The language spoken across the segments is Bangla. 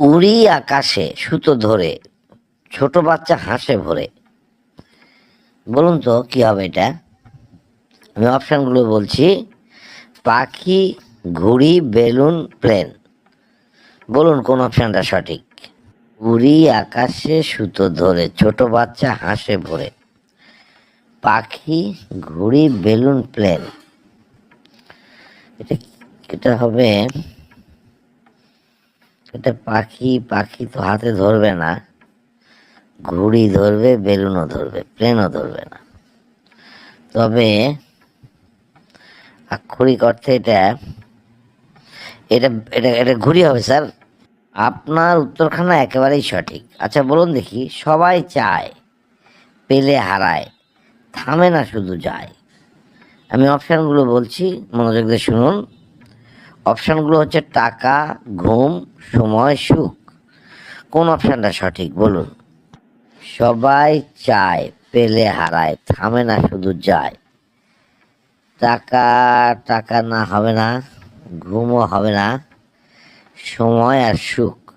উড়ি আকাশে সুতো ধরে, ছোট বাচ্চা হাসে ভরে। বলুন তো, কি হবে এটা? আমি অপশানগুলো বলছি। পাখি, ঘুড়ি, বেলুন, প্লেন। বলুন কোন অপশানটা সঠিক। উড়ি আকাশে সুতো ধরে, ছোট বাচ্চা হাসে ভরে। পাখি, ঘুড়ি, বেলুন, প্লেন। এটা এটা হবে এটা পাখি পাখি তো হাতে ধরবে না। ঘুড়ি ধরবে, বেলুনও ধরবে, প্লেনও ধরবে না। তবে আক্ষরিক অর্থে এটা এটা এটা এটা ঘুড়ি হবে, স্যার। আপনার উত্তরখানা একেবারেই সঠিক। আচ্ছা বলুন দেখি, সবাই চায়, পেলে হারায়, থামে না শুধু যায়। আমি অপশানগুলো বলছি, মনোযোগ দিয়ে শুনুন। অপশানগুলো হচ্ছে টাকা, ঘুম, সময়, সুখ। কোন অপশানটা সঠিক? বলুন। সবাই চায়, পেলে হারায়, থামে না, শুধু যায়। টাকা টাকা না হবে না, ঘুমও হবে না, সময় আর সুখ।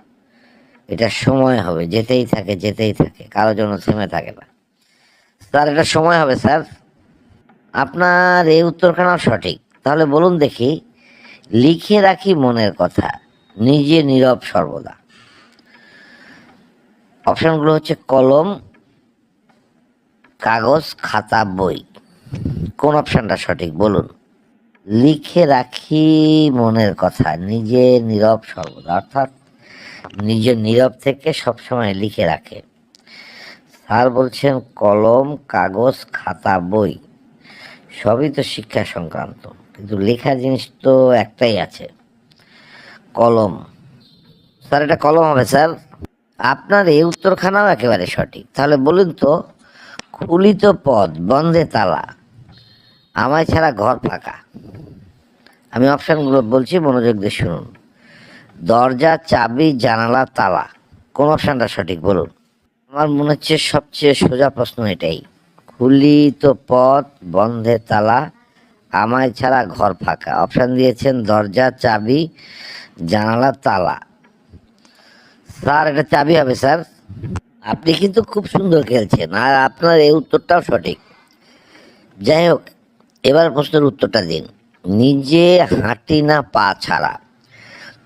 এটা সময় হবে, যেতেই থাকে যেতেই থাকে কারোর জন্য থেমে থাকে না। স্যার, এটা সময় হবে, স্যার। আপনার এই উত্তরখানাও সঠিক। তাহলে বলুন দেখি লিখে রাখি মনের কথা, নিজে নীরব সর্বদা। অপশনগুলো হচ্ছে কলম, কাগজ, খাতা, বই। কোন অপশনটা সঠিক বলুন? লিখে রাখি মনের কথা, নিজে নীরব সর্বদা, অর্থাৎ নিজে নীরব থেকে সবসময় লিখে রাখে। স্যার বলছেন কলম, কাগজ, খাতা, বই। সবই তো শিক্ষা সংক্রান্ত। কিন্তু লেখা জিনিস তো একটাই আছে। কলম। স্যার, এটা কলম হবে, স্যার। আপনার এই উত্তরখানাও একেবারে সঠিক। তাহলে বলুন তো, খুলিত পদ, বন্ধে তালা, আমায় ছাড়া ঘর ফাঁকা। আমি অপশানগুলো বলছি, মনোযোগ দিয়ে শুনুন। দরজা, চাবি, জানালা, তালা। কোন অপশানটা সঠিক? বলুন। আমার মনে হচ্ছে সবচেয়ে সোজা প্রশ্ন এটাই। খুলিত পথ বন্ধে তালা, আমায় ছাড়া ঘর ফাঁকা। অপশান দিয়েছেন, দরজা, চাবি, জানালা, তালা। স্যার, এটা চাবি হবে, স্যার। আপনি কিন্তু খুব সুন্দর খেলছেন, আর আপনার এই উত্তরটাও সঠিক। যাই হোক, এবার প্রশ্নের উত্তরটা দিন। নিজে হাঁটি না পা ছাড়া,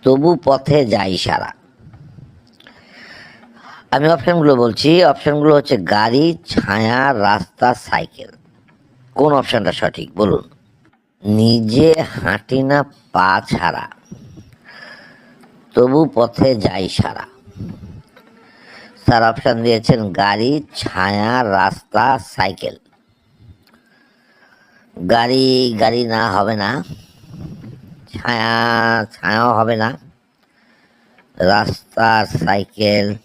তবু পথে যাই সারা। আমি অপশানগুলো বলছি। অপশানগুলো হচ্ছে গাড়ি, ছায়া, রাস্তা, সাইকেল। কোন অপশানটা সঠিক? বলুন। নিজে হাঁটি না, পা ছাড়া। তবু পথে যাই সারা। স্যার অপশান দিয়েছেন গাড়ি, ছায়া, রাস্তা, সাইকেল। গাড়ি গাড়ি না হবে না। ছায়া, ছায়াও হবে না। রাস্তা, সাইকেল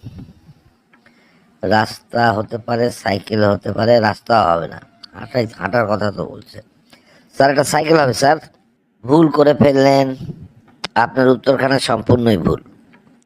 রাস্তা হতে পারে, সাইকেল হতে পারে, রাস্তা হবে না। হাঁটাই হাঁটার কথা তো বলছে। স্যার, একটা সাইকেল হবে, স্যার। ভুল করে ফেললেন। আপনার উত্তরখানা সম্পূর্ণই ভুল।